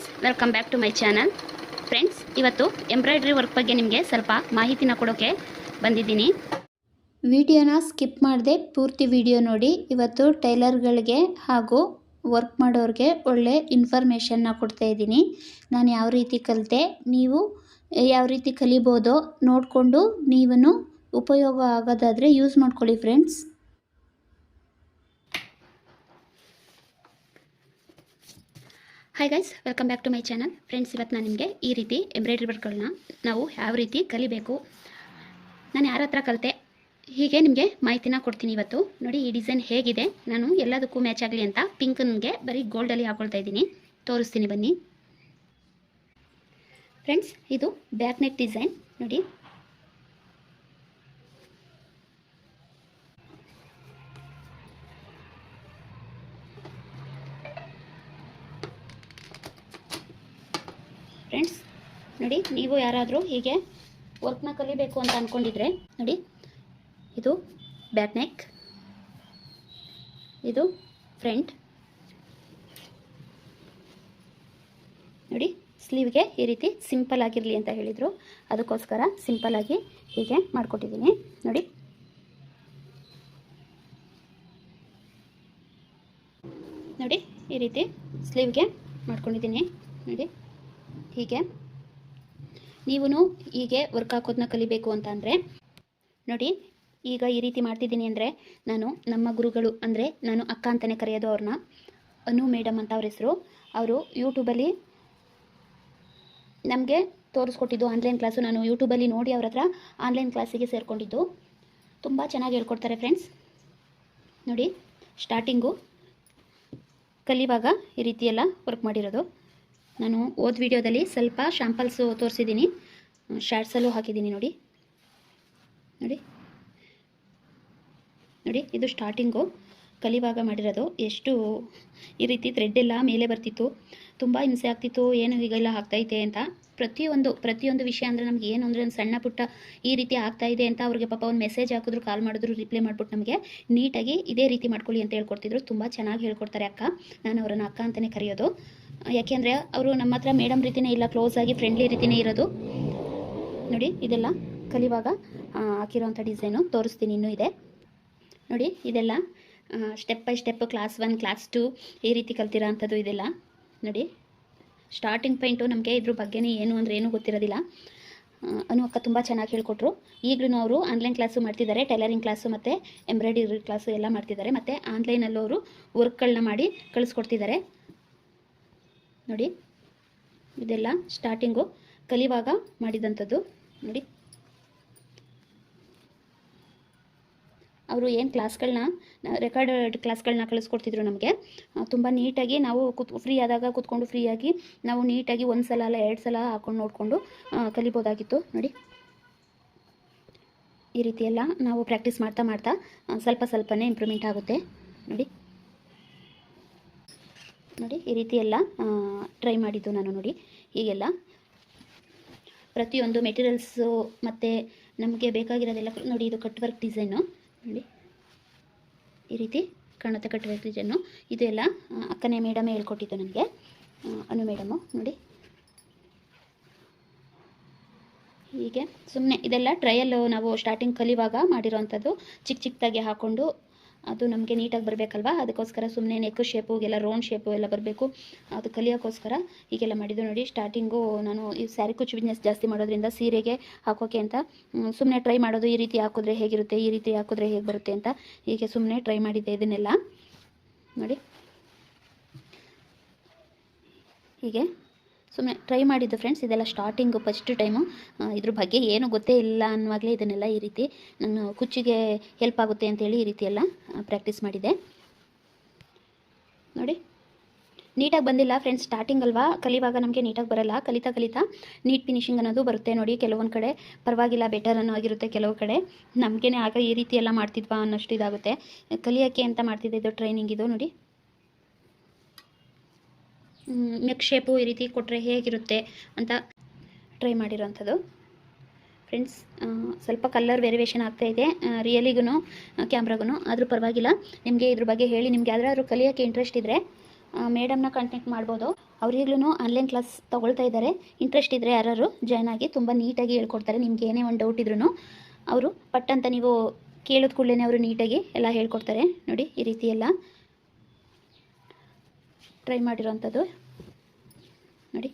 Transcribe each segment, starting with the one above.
Guys welcome back to my channel friends, ಇವತ್ತು embroidery work ಬಗ್ಗೆ ನಿಮಗೆ ಸ್ವಲ್ಪ ಮಾಹಿತಿನ ಕೊಡೋಕ್ಕೆ ಬಂದಿದ್ದೀನಿ. ವಿಡಿಯೋನ ಸ್ಕಿಪ್ ಮಾಡದೆ ಪೂರ್ತಿ ವಿಡಿಯೋ ನೋಡಿ. ಇವತ್ತು ಟೈಲರ್ಗಳಿಗೆ ಹಾಗೂ ವರ್ಕ್ ಮಾಡೋರಿಗೆ ಒಳ್ಳೆ ಇನ್ಫಾರ್ಮೇಷನ್ನ ಕೊಡ್ತಾ ಇದ್ದೀನಿ. ನಾನು ಯಾವ ರೀತಿ ಕಲಿತೆ, ನೀವು ಯಾವ ರೀತಿ ಕಲಿಬೋದೋ ನೋಡಿಕೊಂಡು ನೀವನ್ನು ಉಪಯೋಗ ಆಗೋದಾದರೆ ಯೂಸ್ ಮಾಡ್ಕೊಳ್ಳಿ friends. Hi guys welcome back to my channel friends ಇವತ್ತು ನಾನು ನಿಮಗೆ ಈ ರೀತಿ ಎಂಬ್ರಾಯ್ಡ್ರಿ ವರ್ಕ್ಗಳನ್ನ ನಾವು ಯಾವ ರೀತಿ ಕಲಿಬೇಕು, ನಾನು ಯಾರ ಹತ್ರ ಕಲಿತೆ, ಹೀಗೆ ನಿಮಗೆ ಮಾಹಿತಿನ ಕೊಡ್ತೀನಿ ಇವತ್ತು. ನೋಡಿ, ಈ ಡಿಸೈನ್ ಹೇಗಿದೆ. ನಾನು ಎಲ್ಲದಕ್ಕೂ ಮ್ಯಾಚ್ ಆಗಲಿ ಅಂತ ಪಿಂಕ್ ನನಗೆ ಬರೀ ಗೋಲ್ಡಲ್ಲಿ ಹಾಕೊಳ್ತಾ ಇದ್ದೀನಿ. ತೋರಿಸ್ತೀನಿ ಬನ್ನಿ. ಫ್ರೆಂಡ್ಸ್ ಇದು ಬ್ಯಾಕ್ ನೆಕ್ ಡಿಸೈನ್ ನೋಡಿ ನೀವು ಯಾರಾದರೂ ಹೀಗೆ ವರ್ಕ್ನ ಕಲಿಬೇಕು ಅಂತ ಅಂದ್ಕೊಂಡಿದ್ರೆ ನೋಡಿ, ಇದು ಬ್ಯಾಕ್ ನೆಕ್ ಇದು ಫ್ರಂಟ್ ನೋಡಿ ಸ್ಲೀವ್ಗೆ ಈ ರೀತಿ ಸಿಂಪಲ್ ಆಗಿರಲಿ ಅಂತ ಹೇಳಿದರು. ಅದಕ್ಕೋಸ್ಕರ ಸಿಂಪಲ್ ಆಗಿ ಹೀಗೆ ಮಾಡಿಕೊಟ್ಟಿದ್ದೀನಿ. ನೋಡಿ. ನೋಡಿ, ಈ ರೀತಿ ಸ್ಲೀವ್ಗೆ ಮಾಡ್ಕೊಂಡಿದ್ದೀನಿ. ನೋಡಿ, ಹೀಗೆ. ನೀವು ಹೀಗೆ ವರ್ಕ್ ಹಾಕೋದನ್ನ ಕಲಿಬೇಕು ಅಂತ ಅಂದರೆ, ನೋಡಿ, ಈಗ ಈ ರೀತಿ ಮಾಡ್ತಿದ್ದೀನಿ ಅಂದರೆ ನಾನು ನಮ್ಮ ಗುರುಗಳು, ಅಂದರೆ ನಾನು ಅಕ್ಕ ಅಂತಲೇ ಕರೆಯೋದು ಅವ್ರನ್ನ, ಅನು ಮೇಡಮ್ ಅಂತ ಅವ್ರ ಹೆಸರು, ಅವರು ಯೂಟ್ಯೂಬಲ್ಲಿ ನಮಗೆ ತೋರಿಸ್ಕೊಟ್ಟಿದ್ದು ಆನ್ಲೈನ್ ಕ್ಲಾಸು ನಾನು ಯೂಟ್ಯೂಬಲ್ಲಿ ನೋಡಿ ಅವ್ರ ಹತ್ರ ಆನ್ಲೈನ್ ಕ್ಲಾಸಿಗೆ ಸೇರಿಕೊಂಡಿದ್ದು. ತುಂಬ ಚೆನ್ನಾಗಿ ಹೇಳ್ಕೊಡ್ತಾರೆ ಫ್ರೆಂಡ್ಸ್ ನೋಡಿ ಸ್ಟಾರ್ಟಿಂಗು ಕಲಿಯುವಾಗ ಈ ರೀತಿ ಎಲ್ಲ ವರ್ಕ್ ಮಾಡಿರೋದು. ನಾನು ಓದ್ ವಿಡಿಯೋದಲ್ಲಿ ಸ್ವಲ್ಪ ಶ್ಯಾಂಪಲ್ಸು ತೋರಿಸಿದ್ದೀನಿ. ಶಾರ್ಟ್ಸಲ್ಲೂ ಹಾಕಿದ್ದೀನಿ ನೋಡಿ. ನೋಡಿ. ನೋಡಿ, ಇದು ಸ್ಟಾರ್ಟಿಂಗು ಕಲಿವಾಗ ಮಾಡಿರೋದು. ಎಷ್ಟು ಈ ರೀತಿ ಥ್ರೆಡ್ ಎಲ್ಲ ಮೇಲೆ ಬರ್ತಿತ್ತು. ತುಂಬ ಹಿಂಸೆ ಆಗ್ತಿತ್ತು. ಏನು ಹೀಗೆಲ್ಲ ಆಗ್ತೈತೆ ಅಂತ. ಪ್ರತಿಯೊಂದು ಪ್ರತಿಯೊಂದು ವಿಷಯ ಅಂದರೆ ನಮ್ಗೆ ಏನು ಅಂದರೆ ಒಂದು ಸಣ್ಣ ಪುಟ್ಟ ಈ ರೀತಿ ಆಗ್ತಾ ಇದೆ ಅಂತ ಅವ್ರಿಗೆ ಪಾಪ ಒಂದು ಮೆಸೇಜ್ ಹಾಕಿದ್ರು ಕಾಲ್ ಮಾಡಿದ್ರು ರಿಪ್ಲೈ ಮಾಡಿಬಿಟ್ಟು ನಮಗೆ ನೀಟಾಗಿ ಇದೇ ರೀತಿ ಮಾಡ್ಕೊಳ್ಳಿ ಅಂತ ಹೇಳ್ಕೊಡ್ತಿದ್ರು. ತುಂಬ ಚೆನ್ನಾಗಿ ಹೇಳ್ಕೊಡ್ತಾರೆ ಅಕ್ಕ. ನಾನು ಅವರನ್ನು ಅಕ್ಕ ಅಂತಲೇ ಕರೆಯೋದು. ಯಾಕೆಂದರೆ ಅವರು ನಮ್ಮ ಹತ್ರ ಮೇಡಮ್ ರೀತಿಯೇ ಇಲ್ಲ ಕ್ಲೋಸ್ ಆಗಿ ಫ್ರೆಂಡ್ಲಿ ರೀತಿಯೇ ಇರೋದು. ನೋಡಿ, ಇದೆಲ್ಲ ಕಲಿವಾಗ ಹಾಕಿರೋವಂಥ ಡಿಸೈನು ತೋರಿಸ್ತೀನಿ ಇನ್ನೂ ಇದೆ. ನೋಡಿ, ಇದೆಲ್ಲ step by step class one class two ಈ ರೀತಿ ಕಲ್ತಿರೋ ಅಂಥದ್ದು ಇದೆಲ್ಲ. ನೋಡಿ ಸ್ಟಾರ್ಟಿಂಗ್ ಪಾಯಿಂಟು ನಮಗೆ ಇದ್ರ ಬಗ್ಗೆನೇ ಏನು ಅಂದರೆ ಏನೂ ಗೊತ್ತಿರೋದಿಲ್ಲ. ಅನು ಅಕ್ಕ ತುಂಬ ಚೆನ್ನಾಗಿ ಹೇಳ್ಕೊಟ್ರು. ಈಗಲೂ ಅವರು ಆನ್ಲೈನ್ ಕ್ಲಾಸು ಮಾಡ್ತಿದ್ದಾರೆ ಟೈಲರಿಂಗ್ ಕ್ಲಾಸು ಮತ್ತು ಎಂಬ್ರಾಯ್ಡರಿ ಕ್ಲಾಸು ಎಲ್ಲ ಮಾಡ್ತಿದ್ದಾರೆ. ಮತ್ತು ಆನ್ಲೈನಲ್ಲೂ ಅವರು ವರ್ಕ್ಗಳನ್ನ ಮಾಡಿ ಕಳಿಸ್ಕೊಡ್ತಿದ್ದಾರೆ. ನೋಡಿ. ಇದೆಲ್ಲ ಸ್ಟಾರ್ಟಿಂಗು ಕಲಿವಾಗ ಮಾಡಿದಂಥದ್ದು. ನೋಡಿ. ಅವರು ಏನು ಕ್ಲಾಸ್ಗಳನ್ನ ರೆಕಾರ್ಡ್ ಕ್ಲಾಸ್ಗಳನ್ನ ಕಳಿಸ್ಕೊಡ್ತಿದ್ರು ನಮಗೆ. ತುಂಬ ನೀಟಾಗಿ ನಾವು ಕುತ್ ಫ್ರೀ ಆದಾಗ ಕೂತ್ಕೊಂಡು ಫ್ರೀಯಾಗಿ ನಾವು ನೀಟಾಗಿ ಒಂದು ಸಲ ಅಲ್ಲ ಎರಡು ಸಲ ಹಾಕೊಂಡು ನೋಡಿಕೊಂಡು ಕಲಿಬೋದಾಗಿತ್ತು. ನೋಡಿ. ಈ ರೀತಿಯೆಲ್ಲ ನಾವು ಪ್ರಾಕ್ಟೀಸ್ ಮಾಡ್ತಾ ಮಾಡ್ತಾ ಸ್ವಲ್ಪ ಸ್ವಲ್ಪನೇ ಇಂಪ್ರೂವ್ಮೆಂಟ್ ಆಗುತ್ತೆ. ನೋಡಿ. ನೋಡಿ, ಈ ರೀತಿ ಎಲ್ಲ ಟ್ರೈ ಮಾಡಿದ್ದು ನಾನು ನೋಡಿ, ಹೀಗೆಲ್ಲ. ಪ್ರತಿಯೊಂದು ಮೆಟೀರಿಯಲ್ಸು ಮತ್ತು ನಮಗೆ ಬೇಕಾಗಿರೋದೆಲ್ಲ ನೋಡಿ ಇದು ಕಟ್ ವರ್ಕ್ ಡಿಸೈನು ನೋಡಿ, ಈ ರೀತಿ ಕಾಣುತ್ತೆ ಕಟ್ ವರ್ಕ್ ಡಿಸೈನು ಇದು ಎಲ್ಲ ಅಕ್ಕನೇ ಮೇಡಮೇ ಹೇಳ್ಕೊಟ್ಟಿದ್ದು ನನಗೆ. ಅನು ಮೇಡಮು ನೋಡಿ. ಹೀಗೆ ಸುಮ್ಮನೆ ಇದೆಲ್ಲ ಟ್ರಯಲ್ಲು ನಾವು ಸ್ಟಾರ್ಟಿಂಗ್ ಕಲಿವಾಗ ಮಾಡಿರೋವಂಥದ್ದು ಚಿಕ್ಕ ಚಿಕ್ಕದಾಗಿ ಹಾಕ್ಕೊಂಡು ಅದು ನಮಗೆ ನೀಟಾಗಿ ಬರಬೇಕಲ್ವಾ? ಅದಕ್ಕೋಸ್ಕರ ಸುಮ್ಮನೆ ನೆಕ್ ಶೇಪು ಎಲ್ಲ ರೌಂಡ್ ಶೇಪು ಎಲ್ಲ ಬರಬೇಕು. ಅದು ಕಲಿಯೋಕ್ಕೋಸ್ಕರ ಹೀಗೆಲ್ಲ ಮಾಡಿದ್ದು ನೋಡಿ. ಸ್ಟಾರ್ಟಿಂಗು ನಾನು ಈ ಸ್ಯಾರಿ ಕುಚ್ಚು ಬಿಸ್ನೆಸ್ ಜಾಸ್ತಿ ಮಾಡೋದ್ರಿಂದ ಸೀರೆಗೆ ಹಾಕೋಕೆ ಅಂತ ಸುಮ್ಮನೆ ಟ್ರೈ ಮಾಡೋದು ಈ ರೀತಿ ಹಾಕಿದ್ರೆ ಹೇಗಿರುತ್ತೆ, ಈ ರೀತಿ ಹಾಕಿದ್ರೆ ಹೇಗೆ ಬರುತ್ತೆ ಅಂತ ಹೀಗೆ ಸುಮ್ಮನೆ ಟ್ರೈ ಮಾಡಿದ್ದೆ ಇದನ್ನೆಲ್ಲ. ನೋಡಿ. ಹೀಗೆ. ಸುಮ್ಮನೆ ಟ್ರೈ ಮಾಡಿದ್ದು ಫ್ರೆಂಡ್ಸ್ ಇದೆಲ್ಲ ಸ್ಟಾರ್ಟಿಂಗು ಫಸ್ಟ್ ಟೈಮು ಇದ್ರ ಬಗ್ಗೆ ಏನು ಗೊತ್ತೇ ಇಲ್ಲ ಅನ್ನುವಾಗಲೇ ಇದನ್ನೆಲ್ಲ ಈ ರೀತಿ ನಾನು ಕುಚ್ಚಿಗೆ ಹೆಲ್ಪ್ ಆಗುತ್ತೆ ಅಂತೇಳಿ ಈ ರೀತಿ ಎಲ್ಲ ಪ್ರಾಕ್ಟೀಸ್ ಮಾಡಿದೆ. ನೋಡಿ, ನೀಟಾಗಿ ಬಂದಿಲ್ಲ ಫ್ರೆಂಡ್ಸ್ ಸ್ಟಾರ್ಟಿಂಗ್ ಅಲ್ವಾ? ಕಲಿವಾಗ ನಮಗೆ ನೀಟಾಗಿ ಬರಲ್ಲ. ಕಲಿತಾ ಕಲಿತಾ ನೀಟ್ ಫಿನಿಶಿಂಗ್ ಅನ್ನೋದು ಬರುತ್ತೆ ನೋಡಿ. ಕೆಲವೊಂದು ಕಡೆ ಪರವಾಗಿಲ್ಲ ಬೆಟರ್ ಅನ್ನೋ ಆಗಿರುತ್ತೆ ಕೆಲವು ಕಡೆ. ನಮಗೇನೆ ಆಗ ಈ ರೀತಿ ಎಲ್ಲ ಮಾಡ್ತಿದ್ವಾ ಅನ್ನೋಷ್ಟು ಇದಾಗುತ್ತೆ. ಕಲಿಯೋಕ್ಕೆ ಅಂತ ಮಾಡ್ತಿದ್ದೆ ಇದು ಟ್ರೈನಿಂಗ್ ಇದು ನೋಡಿ. ನೆಕ್ ಶೇಪು ಈ ರೀತಿ ಕೊಟ್ಟರೆ ಹೇಗಿರುತ್ತೆ ಅಂತ ಟ್ರೈ ಮಾಡಿರೋವಂಥದ್ದು ಫ್ರೆಂಡ್ಸ್ ಸ್ವಲ್ಪ ಕಲರ್ ವೇರಿಯೇಷನ್ ಇದೆ. ರಿಯಲಿಗೂ ಕ್ಯಾಮ್ರಾಗೂ ಆದರೂ ಪರವಾಗಿಲ್ಲ. ನಿಮಗೆ ಇದ್ರ ಬಗ್ಗೆ ಹೇಳಿ, ನಿಮ್ಗೆ ಯಾವ್ದಾದ್ರು ಕಲಿಯೋಕ್ಕೆ ಇಂಟ್ರೆಸ್ಟ್ ಇದ್ದರೆ ಮೇಡಮ್ನ ಕಾಂಟ್ಯಾಕ್ಟ್ ಮಾಡ್ಬೋದು. ಅವ್ರಿಗ್ಲೂ ಆನ್ಲೈನ್ ಕ್ಲಾಸ್ ತೊಗೊಳ್ತಾ ಇದ್ದಾರೆ. ಇಂಟ್ರೆಸ್ಟ್ ಇದ್ದರೆ ಯಾರು ಜಾಯ್ನ್ ಆಗಿ ತುಂಬ ನೀಟಾಗಿ ಹೇಳ್ಕೊಡ್ತಾರೆ. ನಿಮ್ಗೆ ಏನೇ ಒಂದು ಡೌಟ್ ಇದ್ರೂ ಅವರು ಪಟ್ಟಂತ ನೀವು ಕೇಳಿದ ಕೂಡಲೇ ಅವರು ನೀಟಾಗಿ ಎಲ್ಲ ಹೇಳ್ಕೊಡ್ತಾರೆ. ನೋಡಿ, ಈ ರೀತಿ ಎಲ್ಲ. ಟ್ರೈ ಮಾಡಿರೋವಂಥದ್ದು ನೋಡಿ.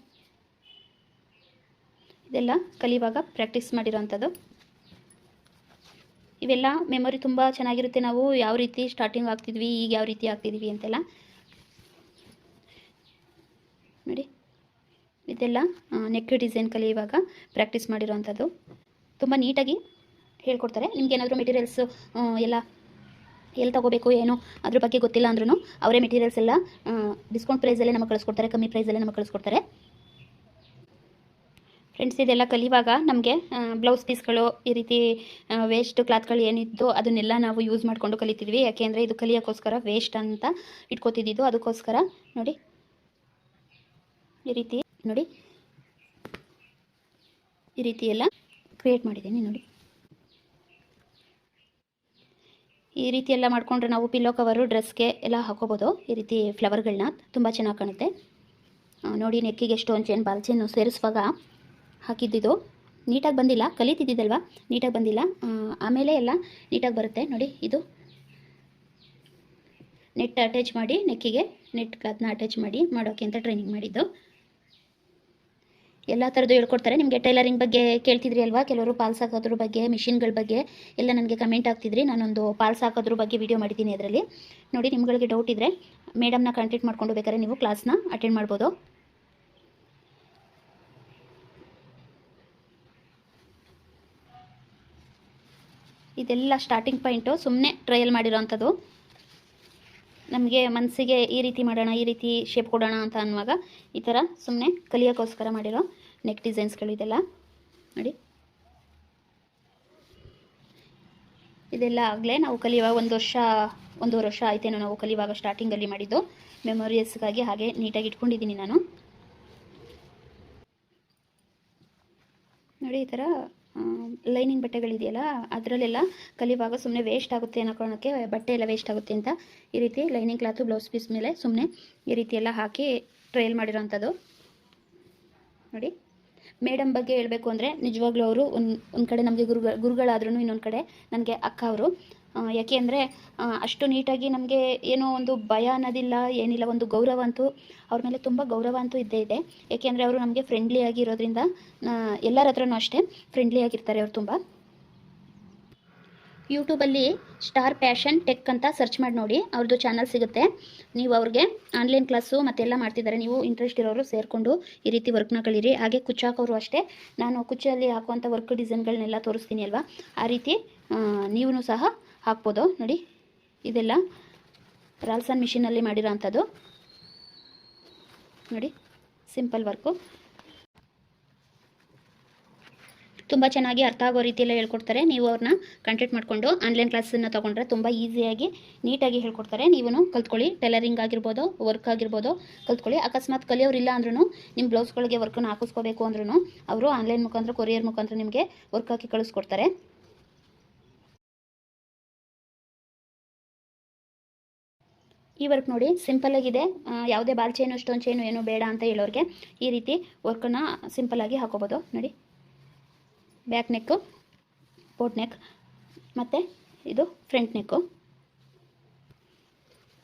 ಇದೆಲ್ಲ ಕಲಿಯುವಾಗ ಪ್ರಾಕ್ಟೀಸ್ ಮಾಡಿರೋಂಥದ್ದು. ಇವೆಲ್ಲ ಮೆಮೊರಿ ತುಂಬ ಚೆನ್ನಾಗಿರುತ್ತೆ. ನಾವು ಯಾವ ರೀತಿ ಸ್ಟಾರ್ಟಿಂಗ್ ಆಗ್ತಿದ್ವಿ, ಈಗ ಯಾವ ರೀತಿ ಆಗ್ತಿದ್ವಿ ಅಂತೆಲ್ಲ. ನೋಡಿ. ಇದೆಲ್ಲ ನೆಕ್ ಡಿಸೈನ್ ಕಲಿಯುವಾಗ ಪ್ರಾಕ್ಟೀಸ್ ಮಾಡಿರೋವಂಥದ್ದು ತುಂಬ ನೀಟಾಗಿ ಹೇಳ್ಕೊಡ್ತಾರೆ. ನಿಮ್ಗೆ ಏನಾದರೂ ಮೆಟೀರಿಯಲ್ಸು ಎಲ್ಲ ಎಲ್ಲಿ ತೊಗೋಬೇಕು, ಏನು, ಅದ್ರ ಬಗ್ಗೆ ಗೊತ್ತಿಲ್ಲ ಅಂದ್ರೂ ಅವರೇ ಮೆಟೀರಿಯಲ್ಸ್ ಎಲ್ಲ ಡಿಸ್ಕೌಂಟ್ ಪ್ರೈಸಲ್ಲೇ ನಮಗೆ ಕಳಿಸ್ಕೊಡ್ತಾರೆ, ಕಮ್ಮಿ ಪ್ರೈಸಲ್ಲೇ ನಮಗೆ ಕಳಿಸ್ಕೊಡ್ತಾರೆ. ಫ್ರೆಂಡ್ಸ್ ಇದೆಲ್ಲ ಕಲಿಯುವಾಗ ನಮಗೆ ಬ್ಲೌಸ್ ಪೀಸ್ಗಳು ಈ ರೀತಿ ವೇಸ್ಟ್ ಕ್ಲಾತ್ಗಳು ಏನಿತ್ತು ಅದನ್ನೆಲ್ಲ ನಾವು ಯೂಸ್ ಮಾಡಿಕೊಂಡು ಕಲಿತಿದ್ವಿ. ಯಾಕೆಂದರೆ ಇದು ಕಲಿಯೋಕ್ಕೋಸ್ಕರ ವೇಸ್ಟ್ ಅಂತ ಇಟ್ಕೋತಿದ್ದು ಅದಕ್ಕೋಸ್ಕರ, ನೋಡಿ. ಈ ರೀತಿ, ನೋಡಿ. ಈ ರೀತಿ ಎಲ್ಲ ಕ್ರಿಯೇಟ್ ಮಾಡಿದ್ದೀನಿ, ನೋಡಿ. ಈ ರೀತಿ ಎಲ್ಲ ಮಾಡಿಕೊಂಡ್ರೆ ನಾವು ಪಿಲ್ಲೋ ಕವರು ಡ್ರೆಸ್ಗೆ ಎಲ್ಲ ಹಾಕೋಬೋದು. ಈ ರೀತಿ ಫ್ಲವರ್ಗಳನ್ನ ತುಂಬ ಚೆನ್ನಾಗಿ ಕಾಣುತ್ತೆ. ನೋಡಿ ನೆಕ್ಕಿಗೆ ಸ್ಟೋನ್ ಚೇನ್, ಬಾಲ್ಚೇನು ಸೇರಿಸುವಾಗ ಹಾಕಿದ್ದಿದ್ದು ನೀಟಾಗಿ ಬಂದಿಲ್ಲ ಕಲಿತಿದ್ದಿದ್ದಲ್ವ ನೀಟಾಗಿ ಬಂದಿಲ್ಲ. ಆಮೇಲೆ ಎಲ್ಲ ನೀಟಾಗಿ ಬರುತ್ತೆ. ನೋಡಿ, ಇದು ನೆಟ್ ಅಟ್ಯಾಚ್ ಮಾಡಿ, ನೆಕ್ಕಿಗೆ ನೆಟ್ ಅದನ್ನ ಅಟ್ಯಾಚ್ ಮಾಡಿ ಮಾಡೋಕ್ಕೆ ಅಂತ ಟ್ರೈನಿಂಗ್ ಮಾಡಿದ್ದು. ಎಲ್ಲ ಥರದ್ದು ಹೇಳ್ಕೊಡ್ತಾರೆ. ನಿಮಗೆ ಟೈಲರಿಂಗ್ ಬಗ್ಗೆ ಕೇಳ್ತಿದ್ರಿ ಅಲ್ವಾ? ಕೆಲವರು ಪಾಲ್ಸ್ ಹಾಕೋದ್ರ ಬಗ್ಗೆ, ಮಿಷಿನ್ಗಳ ಬಗ್ಗೆ ಎಲ್ಲ ನನಗೆ ಕಮೆಂಟ್ ಆಗ್ತಿದ್ರಿ ನಾನೊಂದು ಪಾಲ್ಸ್ ಹಾಕೋದ್ರ ಬಗ್ಗೆ ವಿಡಿಯೋ ಮಾಡಿದ್ದೀನಿ ಅದರಲ್ಲಿ. ನೋಡಿ, ನಿಮ್ಗಳಿಗೆ ಡೌಟ್ ಇದ್ದರೆ ಮೇಡಮ್ನ ಕಾಂಟ್ಯಾಕ್ಟ್ ಮಾಡ್ಕೊಂಡು ಬೇಕಾದ್ರೆ ನೀವು ಕ್ಲಾಸ್ನ ಅಟೆಂಡ್ ಮಾಡ್ಬೋದು. ಇದೆಲ್ಲ ಸ್ಟಾರ್ಟಿಂಗ್ ಪಾಯಿಂಟು ಸುಮ್ಮನೆ ಟ್ರಯಲ್ ಮಾಡಿರೋವಂಥದ್ದು ನಮಗೆ ಮನಸ್ಸಿಗೆ ಈ ರೀತಿ ಮಾಡೋಣ, ಈ ರೀತಿ ಶೇಪ್ ಕೊಡೋಣ ಅಂತ ಅನ್ನುವಾಗ ಈ ಥರ ಸುಮ್ಮನೆ ಕಲಿಯೋಕ್ಕೋಸ್ಕರ ಮಾಡಿರೋ ನೆಕ್ ಡಿಸೈನ್ಸ್ಗಳು ಇದೆಲ್ಲ. ನೋಡಿ. ಇದೆಲ್ಲ ಆಗಲೇ ನಾವು ಕಲಿಯುವಾಗ ಒಂದು ವರ್ಷ, ಒಂದೂವರೆ ವರ್ಷ ಆಯ್ತೇನೋ ನಾವು ಕಲಿಯುವಾಗ ಸ್ಟಾರ್ಟಿಂಗಲ್ಲಿ ಮಾಡಿದ್ದು. ಮೆಮೊರಿಯಸ್ಗಾಗಿ ಹಾಗೆ ನೀಟಾಗಿ ಇಟ್ಕೊಂಡಿದ್ದೀನಿ ನಾನು. ನೋಡಿ ಈ ಥರ ಲೈನಿಂಗ್ ಬಟ್ಟೆಗಳಿದೆಯಲ್ಲ, ಅದರಲ್ಲೆಲ್ಲ ಕಲಿಯುವಾಗ ಸುಮ್ಮನೆ ವೇಸ್ಟ್ ಆಗುತ್ತೆ ಅನ್ನೋ ಕಾರಣಕ್ಕೆ ಬಟ್ಟೆ ಎಲ್ಲ ವೇಸ್ಟ್ ಆಗುತ್ತೆ ಅಂತ ಈ ರೀತಿ ಲೈನಿಂಗ್ ಕ್ಲಾತು ಬ್ಲೌಸ್ ಪೀಸ್ ಮೇಲೆ ಸುಮ್ಮನೆ ಈ ರೀತಿ ಎಲ್ಲ ಹಾಕಿ ಟ್ರಯಲ್ ಮಾಡಿರೋವಂಥದ್ದು ನೋಡಿ. ಮೇಡಮ್ ಬಗ್ಗೆ ಹೇಳಬೇಕು ಅಂದರೆ ನಿಜವಾಗ್ಲೂ ಅವರು ಒಂದು ಒಂದು ಕಡೆ ನಮಗೆ ಗುರುಗಳು ಗುರುಗಳಾದ್ರೂ ಇನ್ನೊಂದು ಕಡೆ ನನಗೆ ಅಕ್ಕ ಅವರು. ಯಾಕೆ ಅಂದರೆ ಅಷ್ಟು ನೀಟಾಗಿ ನಮಗೆ ಏನೋ ಒಂದು ಭಯ ಅನ್ನೋದಿಲ್ಲ, ಏನಿಲ್ಲ, ಒಂದು ಗೌರವ ಅಂತೂ ಅವ್ರ ಮೇಲೆ ತುಂಬ ಗೌರವ ಅಂತೂ ಇದ್ದೇ ಇದೆ. ಏಕೆಂದರೆ ಅವರು ನಮಗೆ ಫ್ರೆಂಡ್ಲಿ ಆಗಿರೋದ್ರಿಂದ ಎಲ್ಲರ ಹತ್ರನೂ ಅಷ್ಟೇ ಫ್ರೆಂಡ್ಲಿ ಆಗಿರ್ತಾರೆ ಅವ್ರು ತುಂಬ. ಯೂಟ್ಯೂಬಲ್ಲಿ ಸ್ಟಾರ್ ಪ್ಯಾಷನ್ ಟೆಕ್ ಅಂತ ಸರ್ಚ್ ಮಾಡಿ ನೋಡಿ ಅವ್ರದ್ದು ಚಾನಲ್ ಸಿಗುತ್ತೆ. ನೀವು ಅವ್ರಿಗೆ ಆನ್ಲೈನ್ ಕ್ಲಾಸು ಮತ್ತೆಲ್ಲ ಮಾಡ್ತಿದ್ದಾರೆ ನೀವು ಇಂಟ್ರೆಸ್ಟ್ ಇರೋರು ಸೇರಿಕೊಂಡು ಈ ರೀತಿ ವರ್ಕ್ನ ಕಳೀರಿ. ಹಾಗೆ ಕುಚ್ಚಾಕೋರು ಅಷ್ಟೇ. ನಾನು ಕುಚ್ಚಲ್ಲಿ ಹಾಕುವಂಥ ವರ್ಕ್ ಡಿಸೈನ್ಗಳನ್ನೆಲ್ಲ ತೋರಿಸ್ತೀನಿ ಅಲ್ವಾ? ಆ ರೀತಿ ನೀವು ಸಹ ಹಾಕ್ಬೋದು, ನೋಡಿ. ಇದೆಲ್ಲ ರಾಲ್ಸನ್ ಮಿಷಿನಲ್ಲಿ ಮಾಡಿರೋ ಅಂಥದ್ದು ನೋಡಿ, ಸಿಂಪಲ್ ವರ್ಕು. ತುಂಬ ಚೆನ್ನಾಗಿ ಅರ್ಥ ಆಗೋ ರೀತಿಯಲ್ಲ ಹೇಳ್ಕೊಡ್ತಾರೆ. ನೀವು ಅವ್ರನ್ನ ಕಾಂಟ್ಯಾಕ್ಟ್ ಮಾಡಿಕೊಂಡು ಆನ್ಲೈನ್ ಕ್ಲಾಸನ್ನು ತೊಗೊಂಡ್ರೆ ತುಂಬ ಈಸಿಯಾಗಿ ನೀಟಾಗಿ ಹೇಳ್ಕೊಡ್ತಾರೆ. ನೀವು ಕಲ್ತ್ಕೊಳ್ಳಿ. ಟೈಲರಿಂಗ್ ಆಗಿರ್ಬೋದು ವರ್ಕ್ ಆಗಿರ್ಬೋದು, ಕಲ್ತ್ಕೊಳ್ಳಿ. ಅಕಸ್ಮಾತ್ ಕಲಿಯೋರಿಲ್ಲ ಅಂದ್ರೂ ನಿಮ್ಮ ಬ್ಲೌಸ್ಗಳಿಗೆ ವರ್ಕನ್ನು ಹಾಕಿಸ್ಕೋಬೇಕು ಅಂದ್ರೂ ಅವರು ಆನ್ಲೈನ್ ಮುಖಾಂತರ ಕೊರಿಯರ್ ಮುಖಾಂತರ ನಿಮಗೆ ವರ್ಕ್ ಹಾಕಿ ಕಳಿಸ್ಕೊಡ್ತಾರೆ. ಈ ವರ್ಕ್ ನೋಡಿ ಸಿಂಪಲ್ ಆಗಿದೆ. ಆ, ಯಾವುದೇ ಬಾಲ್ ಚೈನು ಸ್ಟೋನ್ ಚೈನು ಏನು ಬೇಡ ಅಂತ ಹೇಳೋರಿಗೆ ಈ ರೀತಿ ವರ್ಕನ್ನು ಸಿಂಪಲ್ಲಾಗಿ ಹಾಕೋಬೋದು. ನೋಡಿ. ಬ್ಯಾಕ್ ನೆಕ್ಕು ಬೋಟ್ ನೆಕ್ ಮತ್ತು ಇದು ಫ್ರಂಟ್ ನೆಕ್ಕು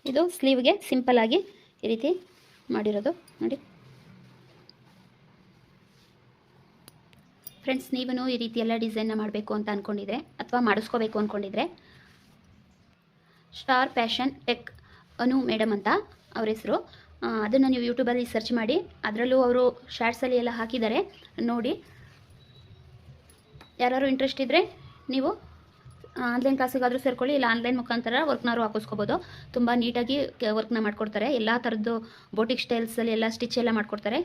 ಇದು ಸ್ಲೀವ್ಗೆ ಸಿಂಪಲ್ಲಾಗಿ ಈ ರೀತಿ ಮಾಡಿರೋದು. ನೋಡಿ. ಫ್ರೆಂಡ್ಸ್ ನೀವೂ ಈ ರೀತಿ ಎಲ್ಲ ಡಿಸೈನ್ನ ಮಾಡಬೇಕು ಅಂತ ಅಂದ್ಕೊಂಡಿದ್ರೆ ಅಥವಾ ಮಾಡಿಸ್ಕೋಬೇಕು ಅಂದ್ಕೊಂಡಿದ್ರೆ star passion tech Anu madam ಅಂತ ಅವ್ರ ಹೆಸರು. ಅದನ್ನು ನೀವು ಯೂಟ್ಯೂಬಲ್ಲಿ ಸರ್ಚ್ ಮಾಡಿ, ಅದರಲ್ಲೂ ಅವರು ಶಾರ್ಟ್ಸಲ್ಲಿ ಎಲ್ಲ ಹಾಕಿದ್ದಾರೆ. ನೋಡಿ. ಯಾರು ಇಂಟ್ರೆಸ್ಟ್ ಇದ್ದರೆ ನೀವು ಆನ್ಲೈನ್ ಕ್ಲಾಸಿಗಾದರೂ ಸೇರ್ಕೊಳ್ಳಿ, ಇಲ್ಲ ಆನ್ಲೈನ್ ಮುಖಾಂತರ ವರ್ಕ್ನಾರು ಹಾಕಿಸ್ಕೋಬೋದು. ತುಂಬ ನೀಟಾಗಿ ವರ್ಕ್ನ ಮಾಡಿಕೊಡ್ತಾರೆ. ಎಲ್ಲ ಥರದ್ದು ಬೋಟಿಕ್ ಸ್ಟೈಲ್ಸಲ್ಲಿ ಎಲ್ಲ ಸ್ಟಿಚ್ ಎಲ್ಲ ಮಾಡಿಕೊಡ್ತಾರೆ.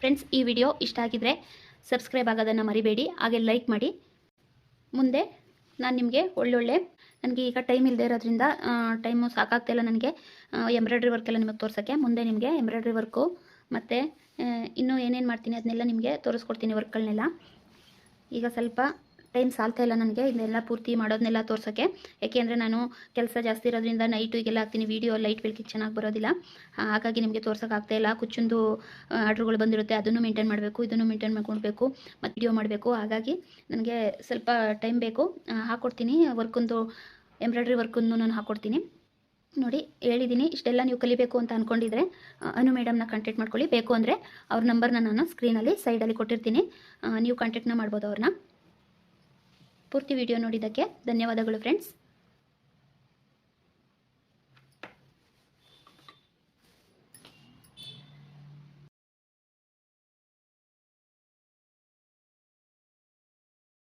ಫ್ರೆಂಡ್ಸ್ ಈ ವಿಡಿಯೋ ಇಷ್ಟ ಆಗಿದ್ರೆ ಸಬ್ಸ್ಕ್ರೈಬ್ ಆಗೋದನ್ನು ಮರಿಬೇಡಿ. ಹಾಗೆ ಲೈಕ್ ಮಾಡಿ. ಮುಂದೆ ನಾನು ನಿಮಗೆ ಒಳ್ಳೊಳ್ಳೆ, ನನಗೆ ಈಗ ಟೈಮ್ ಇಲ್ಲದೆ ಇರೋದ್ರಿಂದ ಟೈಮು ಸಾಕಾಗ್ತಾಯಿಲ್ಲ ನನಗೆ. ಎಂಬ್ರಾಯ್ಡ್ರಿ ವರ್ಕೆಲ್ಲ ನಿಮಗೆ ತೋರ್ಸೋಕ್ಕೆ, ಮುಂದೆ ನಿಮಗೆ ಎಂಬ್ರಾಯ್ಡ್ರಿ ವರ್ಕು ಮತ್ತು ಇನ್ನೂ ಏನೇನು ಮಾಡ್ತೀನಿ ಅದನ್ನೆಲ್ಲ ನಿಮಗೆ ತೋರಿಸ್ಕೊಡ್ತೀನಿ ವರ್ಕ್ಗಳನ್ನೆಲ್ಲ ಈಗ ಸ್ವಲ್ಪ ಟೈಮ್ ಸಾಲ್ತಾ ಇಲ್ಲ ನನಗೆ, ಇದನ್ನೆಲ್ಲ ಪೂರ್ತಿ ಮಾಡೋದನ್ನೆಲ್ಲ ತೋರ್ಸೋಕ್ಕೆ ಯಾಕೆಂದರೆ ನಾನು ಕೆಲಸ ಜಾಸ್ತಿ ಇರೋದ್ರಿಂದ ನೈಟು ಈಗೆಲ್ಲ ಹಾಕ್ತೀನಿ ವೀಡಿಯೋ ಲೈಟ್ ಬೆಳಕಿಗೆ ಚೆನ್ನಾಗಿ ಬರೋದಿಲ್ಲ. ಹಾಗಾಗಿ ನಿಮಗೆ ತೋರ್ಸೋಕ್ಕಾಗ್ತಾ ಇಲ್ಲ. ಕುಚ್ಚೊಂದು ಆರ್ಡ್ರುಗಳು ಬಂದಿರುತ್ತೆ, ಅದನ್ನು ಮೇಂಟೈನ್ ಮಾಡಬೇಕು, ಇದನ್ನು ಮೇಂಟೈನ್ ಮಾಡ್ಕೊಳ್ಬೇಕು, ಮತ್ತು ವಿಡಿಯೋ ಮಾಡಬೇಕು. ಹಾಗಾಗಿ ನನಗೆ ಸ್ವಲ್ಪ ಟೈಮ್ ಬೇಕು. ಹಾಕ್ಕೊಡ್ತೀನಿ ವರ್ಕೊಂದು ಎಂಬ್ರಾಯ್ಡ್ರಿ ವರ್ಕನ್ನು ನಾನು ಹಾಕ್ಕೊಡ್ತೀನಿ ನೋಡಿ ಹೇಳಿದ್ದೀನಿ ಇಷ್ಟೆಲ್ಲ ನೀವು ಕಲಿಬೇಕು ಅಂತ ಅಂದ್ಕೊಂಡಿದ್ರೆ ಅನು ಮೇಡಮ್ನ ಕಾಂಟ್ಯಾಕ್ಟ್ ಮಾಡ್ಕೊಳ್ಳಿ. ಬೇಕು ಅಂದರೆ ಅವ್ರ ನಂಬರ್ನ ನಾನು ಸ್ಕ್ರೀನಲ್ಲಿ ಸೈಡಲ್ಲಿ ಕೊಟ್ಟಿರ್ತೀನಿ. ನೀವು ಕಾಂಟ್ಯಾಕ್ಟ್ನ ಮಾಡ್ಬೋದು ಅವ್ರನ್ನ. ಪೂರ್ತಿ ವಿಡಿಯೋ ನೋಡಿದ್ದಕ್ಕೆ ಧನ್ಯವಾದಗಳು ಫ್ರೆಂಡ್ಸ್